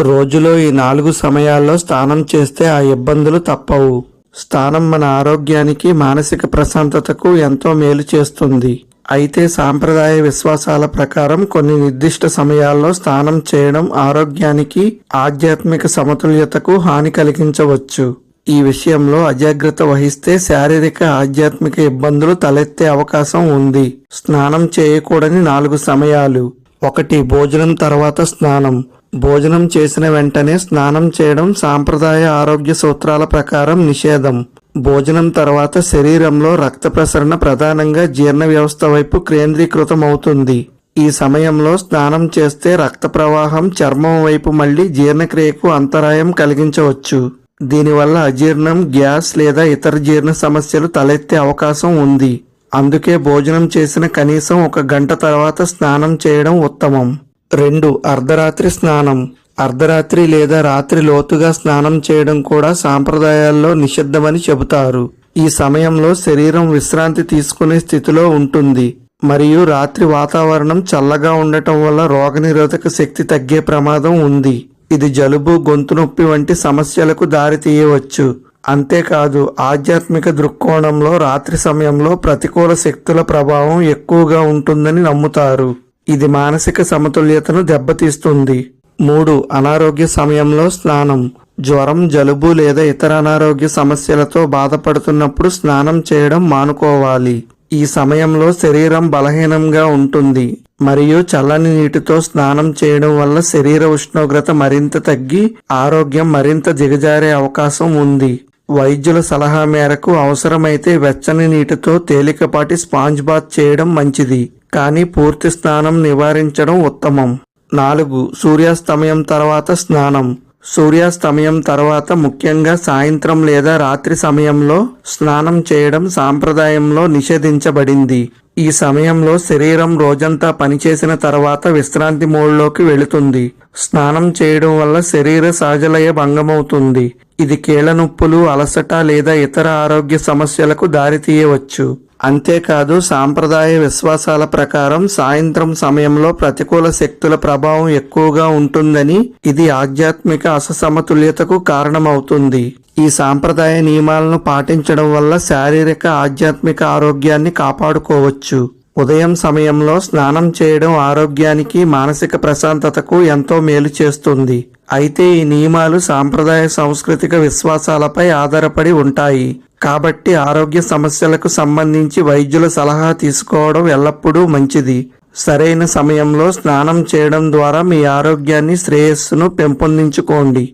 రోజులో ఈ నాలుగు సమయాల్లో స్నానం చేస్తే ఆ ఇబ్బందులు తప్పవు. స్నానం మన ఆరోగ్యానికి మానసిక ప్రశాంతతకు ఎంతో మేలు చేస్తుంది. అయితే సాంప్రదాయ విశ్వాసాల ప్రకారం కొన్ని నిర్దిష్ట సమయాల్లో స్నానం చేయడం ఆరోగ్యానికి ఆధ్యాత్మిక సమతుల్యతకు హాని కలిగించవచ్చు. ఈ విషయంలో అజాగ్రత్త వహిస్తే శారీరక ఆధ్యాత్మిక ఇబ్బందులు తలెత్తే అవకాశం ఉంది. స్నానం చేయకూడని నాలుగు సమయాలు. ఒకటి భోజనం తర్వాత స్నానం. భోజనం చేసిన వెంటనే స్నానం చేయడం సాంప్రదాయ ఆరోగ్య సూత్రాల ప్రకారం నిషేధం. భోజనం తర్వాత శరీరంలో రక్త ప్రసరణ ప్రధానంగా జీర్ణ వ్యవస్థ వైపు కేంద్రీకృతమవుతుంది. ఈ సమయంలో స్నానం చేస్తే రక్త ప్రవాహం చర్మం వైపు మళ్ళీ జీర్ణక్రియకు అంతరాయం కలిగించవచ్చు. దీనివల్ల అజీర్ణం గ్యాస్ లేదా ఇతర జీర్ణ సమస్యలు తలెత్తే అవకాశం ఉంది. అందుకే భోజనం చేసిన కనీసం ఒక గంట తర్వాత స్నానం చేయడం ఉత్తమం. రెండు అర్ధరాత్రి స్నానం. అర్ధరాత్రి లేదా రాత్రి లోతుగా స్నానం చేయడం కూడా సాంప్రదాయాల్లో నిషిద్ధమని చెబుతారు. ఈ సమయంలో శరీరం విశ్రాంతి తీసుకునే స్థితిలో ఉంటుంది. మరియు రాత్రి వాతావరణం చల్లగా ఉండటం వల్ల రోగనిరోధక శక్తి తగ్గే ప్రమాదం ఉంది. ఇది జలుబు గొంతు నొప్పి వంటి సమస్యలకు దారితీయవచ్చు అంతేకాదు ఆధ్యాత్మిక దృక్కోణంలో రాత్రి సమయంలో ప్రతికూల శక్తుల ప్రభావం ఎక్కువగా ఉంటుందని నమ్ముతారు. ఇది మానసిక సమతుల్యతను దెబ్బతీస్తుంది. మూడు అనారోగ్య సమయంలో స్నానం. జ్వరం జలుబు లేదా ఇతర అనారోగ్య సమస్యలతో బాధపడుతున్నప్పుడు స్నానం చేయడం మానుకోవాలి. ఈ సమయంలో శరీరం బలహీనంగా ఉంటుంది. మరియు చల్లని నీటితో స్నానం చేయడం వల్ల శరీర ఉష్ణోగ్రత మరింత తగ్గి ఆరోగ్యం మరింత దిగజారే అవకాశం ఉంది. వైద్యుల సలహా మేరకు అవసరమైతే వెచ్చని నీటితో తేలికపాటి స్పాంజ్ బాత్ చేయడం మంచిది. కానీ పూర్తి స్నానం నివారించడం ఉత్తమం. నాలుగు సూర్యాస్తమయం తర్వాత స్నానం. సూర్యాస్తమయం తర్వాత ముఖ్యంగా సాయంత్రం లేదా రాత్రి సమయంలో స్నానం చేయడం సాంప్రదాయంలో నిషేధించబడింది. ఈ సమయంలో శరీరం రోజంతా పనిచేసిన తర్వాత విశ్రాంతి మోడ్లోకి వెళుతుంది. స్నానం చేయడం వల్ల శరీర సహజలయ భంగమవుతుంది. ఇది కీళ్ళ నొప్పులు అలసట లేదా ఇతర ఆరోగ్య సమస్యలకు దారితీయవచ్చు. అంతేకాదు సాంప్రదాయ విశ్వాసాల ప్రకారం సాయంత్రం సమయంలో ప్రతికూల శక్తుల ప్రభావం ఎక్కువగా ఉంటుందని ఇది ఆధ్యాత్మిక అసమతుల్యతకు కారణమవుతుంది. ఈ సాంప్రదాయ నియమాలను పాటించడం వల్ల శారీరక ఆధ్యాత్మిక ఆరోగ్యాన్ని కాపాడుకోవచ్చు. ఉదయం సమయంలో స్నానం చేయడం ఆరోగ్యానికి మానసిక ప్రశాంతతకు ఎంతో మేలు చేస్తుంది. అయితే ఈ నియమాలు సాంప్రదాయ సాంస్కృతిక విశ్వాసాలపై ఆధారపడి ఉంటాయి. కాబట్టి ఆరోగ్య సమస్యలకు సంబంధించి వైద్యుల సలహా తీసుకోవడం ఎల్లప్పుడూ మంచిది. సరైన సమయంలో స్నానం చేయడం ద్వారా మీ ఆరోగ్యాన్ని శ్రేయస్సును పెంపొందించుకోండి.